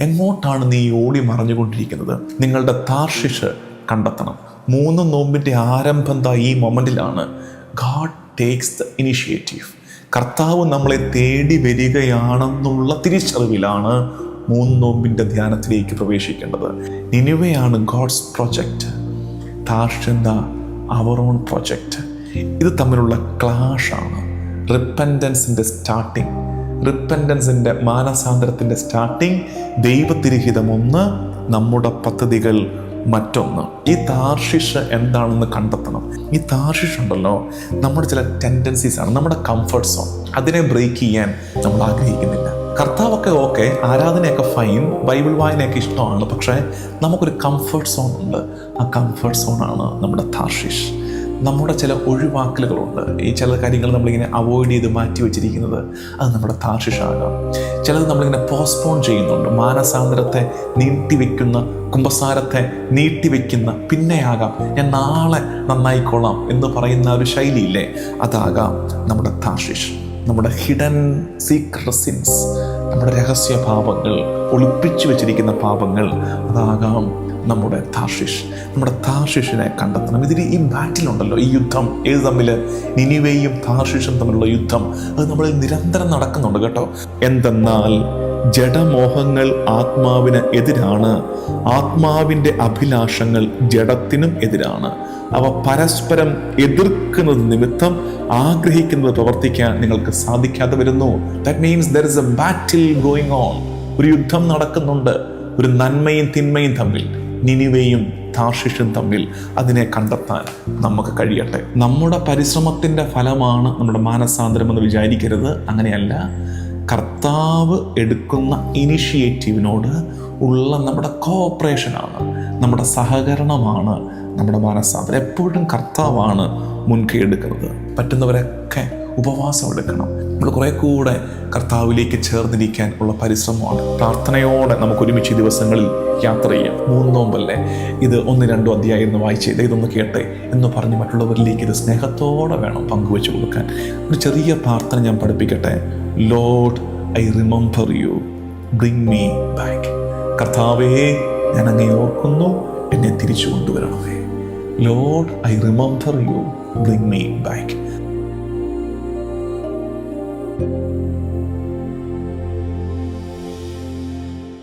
എങ്ങോട്ടാണ് നീ ഓടി മറഞ്ഞുകൊണ്ടിരിക്കുന്നത്? നിങ്ങളുടെ താർഷിഷ് കണ്ടെത്തണം. മൂന്ന് നോമ്പിന്റെ ആരംഭം താ ഈ മൊമെന്റിലാണ് ഗാഡ് ടേക്സ് ദ ഇനിഷ്യേറ്റീവ്. കർത്താവ് നമ്മളെ തേടി വരികയാണെന്നുള്ള തിരിച്ചറിവിലാണ് മൂന്ന് നോമ്പിന്റെ ധ്യാനത്തിലേക്ക് പ്രവേശിക്കേണ്ടത്. ഇനിവയാണ് ഗോഡ്സ് പ്രൊജക്റ്റ്. താർഷന്ത അവർ ഓൺ പ്രൊജക്റ്റ്. ഇത് തമ്മിലുള്ള ക്ലാഷാണ്. റിപ്പൻഡൻസിന്റെ സ്റ്റാർട്ടിങ്. റിപ്പൻഡൻസിന്റെ മാനസാന്തരത്തിന്റെ സ്റ്റാർട്ടിങ് ദൈവത്തിരിഹിതം ഒന്ന് നമ്മുടെ പദ്ധതികൾ മറ്റൊന്ന്. ഈ താർഷിഷ് എന്താണെന്ന് കണ്ടെത്തണം. ഈ താർഷിഷ് ഉണ്ടല്ലോ നമ്മുടെ ചില ടെൻഡൻസീസ് ആണ് നമ്മുടെ കംഫർട്ട് സോൺ അതിനെ ബ്രേക്ക് ചെയ്യാൻ നമ്മൾ ആഗ്രഹിക്കുന്നില്ല. കർത്താവൊക്കെ ഓക്കെ ആരാധനയൊക്കെ ഫൈൻ ബൈബിൾ വായനയൊക്കെ ഇഷ്ടമാണ് പക്ഷേ നമുക്കൊരു കംഫർട്ട് സോൺ ഉണ്ട്. ആ കംഫർട്ട് സോൺ ആണ് നമ്മുടെ താർഷിഷ്. നമ്മുടെ ചില ഒഴിവാക്കലുകളുണ്ട്. ഈ ചില കാര്യങ്ങൾ നമ്മളിങ്ങനെ അവോയ്ഡ് ചെയ്ത് മാറ്റി വെച്ചിരിക്കുന്നത് അത് നമ്മുടെ താർഷിഷാകാം. ചിലത് നമ്മളിങ്ങനെ പോസ്റ്റ്പോൺ ചെയ്യുന്നുണ്ട്. മാനസാന്തരത്തെ നീട്ടിവെക്കുന്ന കുംഭസാരത്തെ നീട്ടിവെക്കുന്ന പിന്നെയാകാം. ഞാൻ നാളെ നന്നായിക്കൊള്ളാം എന്ന് പറയുന്ന ഒരു ശൈലിയില്ലേ? അതാകാം നമ്മുടെ താർഷിഷ്. നമ്മുടെ ഹിഡൻ സീക്രട്ട് സിൻസ് നമ്മുടെ രഹസ്യ പാപങ്ങൾ ഒളിപ്പിച്ചു വെച്ചിരിക്കുന്ന പാപങ്ങൾ അതാകാം നമ്മുടെ താർഷിഷ്. നമ്മുടെ താർഷിഷിനെ കണ്ടെത്തണം. ഇതിൽ ഈ ബാറ്റിലുണ്ടല്ലോ ഈ യുദ്ധം. ഏത് തമ്മിൽ? നിനിവയും താർഷിഷും തമ്മിലുള്ള യുദ്ധം. അത് നമ്മളിൽ നിരന്തരം നടക്കുന്നുണ്ട് കേട്ടോ. എന്തെന്നാൽ ജഡമോഹങ്ങൾ ആത്മാവിന് എതിരാണ്. ആത്മാവിന്റെ അഭിലാഷങ്ങൾ ജഡത്തിനും എതിരാണ്. അവ പരസ്പരം എതിർക്കുന്നത് നിമിത്തം ആഗ്രഹിക്കുന്നത് പ്രവർത്തിക്കാൻ നിങ്ങൾക്ക് സാധിക്കാതെ വരുന്നു. That means there is a battle going on ഒരു യുദ്ധം നടക്കുന്നുണ്ട്. ഒരു നന്മയും തിന്മയും തമ്മിൽ. നിനിവയും താർഷിഷും തമ്മിൽ അതിനെ കണ്ടെത്താൻ നമുക്ക് കഴിയട്ടെ. നമ്മുടെ പരിശ്രമത്തിന്റെ ഫലമാണ് നമ്മുടെ മാനസാന്തരം എന്ന് വിചാരിക്കരുത്. അങ്ങനെയല്ല. കർത്താവ് എടുക്കുന്ന ഇനിഷ്യേറ്റീവിനോട് ഉള്ള നമ്മുടെ കോഓപ്പറേഷനാണ് നമ്മുടെ സഹകരണമാണ് നമ്മുടെ മാനസാന്തരം. എപ്പോഴും കർത്താവാണ് മുൻകൈ എടുക്കുന്നത്. പറ്റുന്നവരൊക്കെ ഉപവാസം എടുക്കണം. നമ്മൾ കുറെ കൂടെ കർത്താവിലേക്ക് ചേർന്നിരിക്കാൻ ഉള്ള പരിശ്രമമാണ്. പ്രാർത്ഥനയോടെ നമുക്ക് ഒരുമിച്ച് ദിവസങ്ങളിൽ യാത്ര ചെയ്യാം. മൂന്നോമ്പല്ലേ ഇത് ഒന്ന് രണ്ടോ അധ്യായം എന്ന് വായിച്ചത് ഇതൊന്ന് കേട്ടെ എന്ന് പറഞ്ഞ് മറ്റുള്ളവരിലേക്ക് ഇത് സ്നേഹത്തോടെ വേണം പങ്കുവെച്ച് കൊടുക്കാൻ. ഒരു ചെറിയ പ്രാർത്ഥന ഞാൻ പഠിപ്പിക്കട്ടെ. Lord I remember you bring me back കർത്താവേ ഞാൻ അങ്ങേ ഓർക്കുന്നു. എന്നെ തിരിച്ചു കൊണ്ടുവരണമേ. Lord I remember you bring me back Música